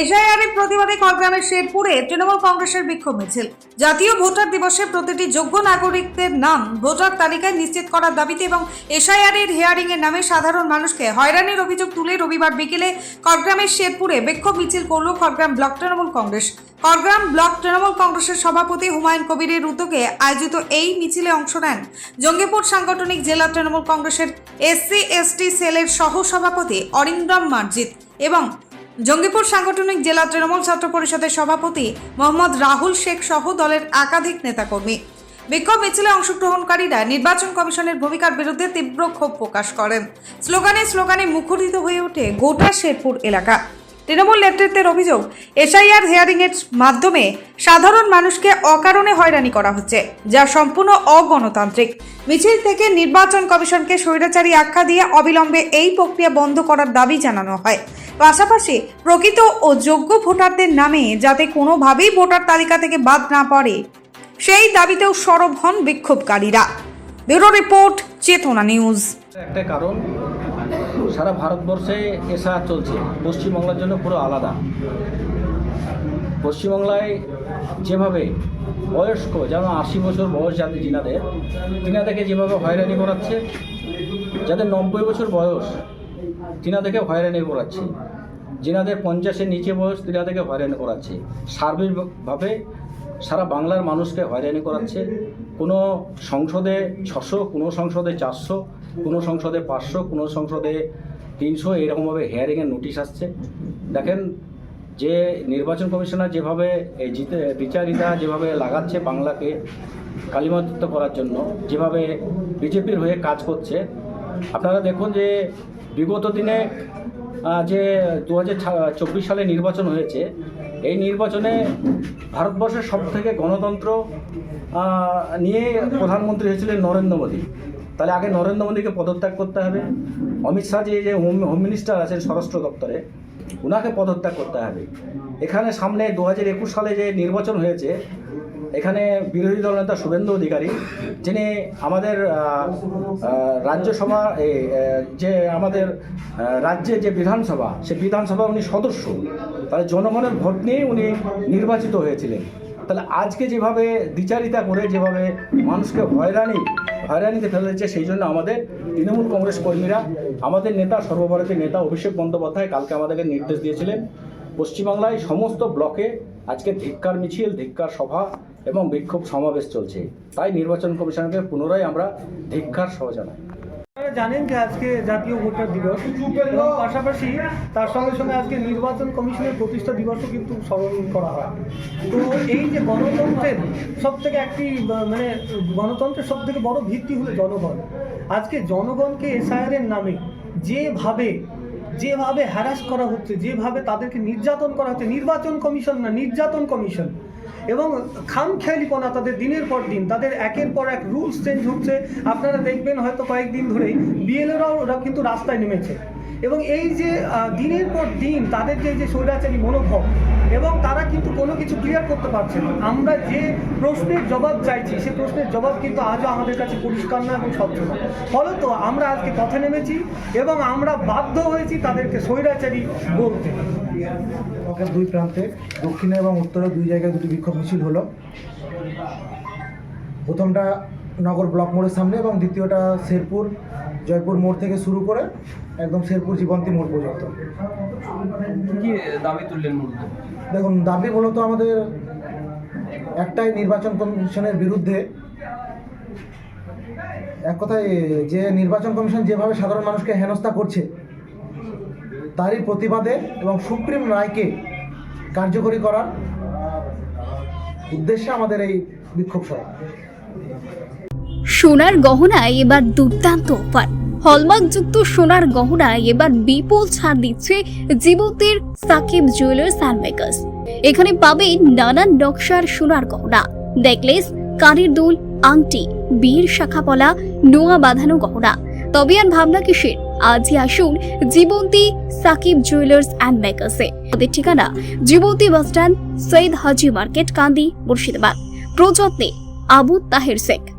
এশায়ারের প্রতিবাদে খড়গ্রামের শেরপুরে তৃণমূল কংগ্রেসের বিক্ষোভ মিছিল। জাতীয় ভোটার দিবসে প্রতিটি যোগ্য নাগরিকদের নাম ভোটার তালিকায় নিশ্চিত করার দাবিতে এবং এশায়ারের হিয়ারিং এর নামে সাধারণ মানুষকে হয়রানির অভিযোগ তুলে রবিবার বিকেলে খড়গ্রামের শেরপুরে বিক্ষোভ মিছিল করল খড়গ্রাম ব্লক তৃণমূল কংগ্রেস। খড়গ্রাম ব্লক তৃণমূল কংগ্রেসের সভাপতি হুমায়ুন কবিরের উদ্যোগে আয়োজিত এই মিছিলে অংশ নেন জঙ্গিপুর সাংগঠনিক জেলা তৃণমূল কংগ্রেসের এসসি, এসটি সেলের সহ সভাপতি অরিন্দম মার্জিত এবং জঙ্গিপুর সাংগঠনিক জেলা তৃণমূল ছাত্র পরিষদের সভাপতি মোহাম্মদ রাহুল শেখ সহ দলের একাধিক নেতাকর্মী। বিক্ষোভ মিছিলে অংশগ্রহণকারীরা নির্বাচন কমিশনের ভূমিকার বিরুদ্ধে তীব্র ক্ষোভ প্রকাশ করেন। স্লোগানে স্লোগানে মুখরিত হয়ে ওঠে গোটা শেরপুর এলাকা। তৃণমূল নেতৃত্বের অভিযোগ, এসআইআর হিয়ারিং এর মাধ্যমে সাধারণ মানুষকে অকারণে হয়রানি করা হচ্ছে, যা সম্পূর্ণ অগণতান্ত্রিক। মিছিল থেকে নির্বাচন কমিশনকে স্বৈরাচারী আখ্যা দিয়ে অবিলম্বে এই প্রক্রিয়া বন্ধ করার দাবি জানানো হয়। পাশাপাশি প্রকৃত ও যোগ্য ভোটারদের নামে যাতে কোনোভাবেই ভোটার তালিকা থেকে বাদ না পড়ে। সেই দাবিতেও সরব হন বিক্ষোভকারীরা। Bureau report, Chetana news. একটা কারণ, সারা ভারতবর্ষে এসা চলছে। পশ্চিমবাংলার জন্য পুরো আলাদা। পশ্চিমবাংলায় যেভাবে বয়স্ক, যেমন আশি বছর বয়স যাদের জিনাদের, তিনাদেরকে যেভাবে হয়রানি করাচ্ছে, যাদের নব্বই বছর বয়স তিনাদেরকে হয়রানি করাচ্ছে। যিনাদের পঞ্চাশের নিচে বয়স তিনাদেরকে হয়রানি করাচ্ছে। সার্বিকভাবে সারা বাংলার মানুষকে হয়রানি করাচ্ছে। কোনো সংসদে ছশো, কোনো সংসদে চারশো, কোনো সংসদে পাঁচশো, কোনো সংসদে তিনশো এরকমভাবে হেয়ারিংয়ের নোটিশ আসছে। দেখেন, যে নির্বাচন কমিশনার যেভাবে এই জিতে, বিচারিতা যেভাবে লাগাচ্ছে বাংলাকে কালিমাযুক্ত করার জন্য, যেভাবে বিজেপির হয়ে কাজ করছে, আপনারা দেখুন যে বিগত দিনে যে দু চব্বিশ সালে নির্বাচন হয়েছে, এই নির্বাচনে ভারতবর্ষের সব থেকে গণতন্ত্র নিয়ে প্রধানমন্ত্রী হয়েছিলেন নরেন্দ্র মোদী। তাহলে আগে নরেন্দ্র মোদীকে পদত্যাগ করতে হবে। অমিত শাহ যে যে হোম হোম মিনিস্টার আছেন স্বরাষ্ট্র দপ্তরে ওনাকে পদত্যাগ করতে হবে। এখানে সামনে দু হাজার একুশ সালে যে নির্বাচন হয়েছে এখানে বিরোধী দল নেতা শুভেন্দু অধিকারী, যিনি আমাদের রাজ্যসভা যে আমাদের রাজ্যে যে বিধানসভা, সে বিধানসভা উনি সদস্য। তাহলে জনগণের ভোট নিয়েই উনি নির্বাচিত হয়েছিলেন। তাহলে আজকে যেভাবে দ্বিচারিতা করে যেভাবে মানুষকে হয়রানি, হয়রানিতে ফেলেছে সেই জন্য আমাদের তৃণমূল কংগ্রেস কর্মীরা, আমাদের নেতা, সর্বভারতীয় নেতা অভিষেক বন্দ্যোপাধ্যায় কালকে আমাদেরকে নির্দেশ দিয়েছিলেন। পশ্চিমবাংলায় সমস্ত ব্লকে আজকে ধিক্কার মিছিল, ধিক্কার সভা এবং বিক্ষোভ সমাবেশ চলছে। তাই নির্বাচন কমিশনকে পুনরায় আমরা ধিক্কার সহ জানাই। জানেন যে আজকে জাতীয় ভোটার দিবস পাশাপাশি তার সঙ্গে সঙ্গে আজকে নির্বাচন কমিশনের প্রতিষ্ঠা দিবসও কিন্তু স্মরণ করা হয়। তো এই যে গণতন্ত্রের সব থেকে একটি মানে গণতন্ত্রের সব থেকে বড় ভিত্তি হলো জনগণ। আজকে জনগণকে এসআইআর এর নামে যেভাবে যেভাবে হ্যারাস করা হচ্ছে, যেভাবে তাদেরকে নির্যাতন করা হচ্ছে, নির্বাচন কমিশন না, নির্যাতন কমিশন এবং খামখেয়ালিপনা তাদের দিনের পর দিন, তাদের একের পর এক রুলস চেঞ্জ হচ্ছে। আপনারা দেখবেন হয়তো কয়েকদিন ধরেই বিএলএরাও ওরা কিন্তু রাস্তায় নেমেছে। এবং এই যে দিনের পর দিন তাদের যে যে স্বৈরাচারী মনোভাব, এবং তারা কিন্তু কোনো কিছু ক্লিয়ার করতে পারছে না। আমরা যে প্রশ্নের জবাব চাইছি, সে প্রশ্নের জবাব কিন্তু আজও আমাদের কাছে পরিষ্কার না এবং স্বচ্ছ না। ফলত আমরা আজকে পথে নেমেছি এবং আমরা বাধ্য হয়েছি তাদেরকে স্বৈরাচারী বলতে। ব্লকের দুই প্রান্তে দক্ষিণে এবং উত্তরে দুই জায়গায় দুটি বিক্ষোভ মিছিল হলো। প্রথমটা নগর ব্লক মোড়ের সামনে এবং দ্বিতীয়টা শেরপুর জয়পুর মোড় থেকে শুরু করে একদম শেরপুর জীবন্তী মোড় পর্যন্ত। দাবি তুললেন দেখুন দাবি মূলত আমাদের একটাই নির্বাচন কমিশনের বিরুদ্ধে। এক কথায় যে নির্বাচন কমিশন যেভাবে সাধারণ মানুষকে হেনস্থা করছে তারই প্রতিবাদে এবং সুপ্রিম রায়কে কার্যকরী করার উদ্দেশ্যে আমাদের এই বিক্ষোভ সভা। সোনার গহনায় এবার দুর্দান্ত অফার। হলমার্কযুক্ত সোনার গহনায় এবার বিপুল ছাড় দিচ্ছে জীবতের সাকিব জুয়েলার্স অ্যান্ড মেকার্স। এখানে পাবেন নানান নকশার সোনার গহনা, নেকলেস, কানের দুল, আংটি, বীর শাখাপলা, নোয়া বাঁধানো গহনা। তবে আর ভাবনা কিসের? আজই আসুন জীবন্তী সাকিব জুয়েলার্স অ্যান্ড মেকার্সে ওদের ঠিকানা Jibanti bus stand Syed Haji market, Kandi, Murshidabad. প্রযত্নে Abu Taher Sheikh.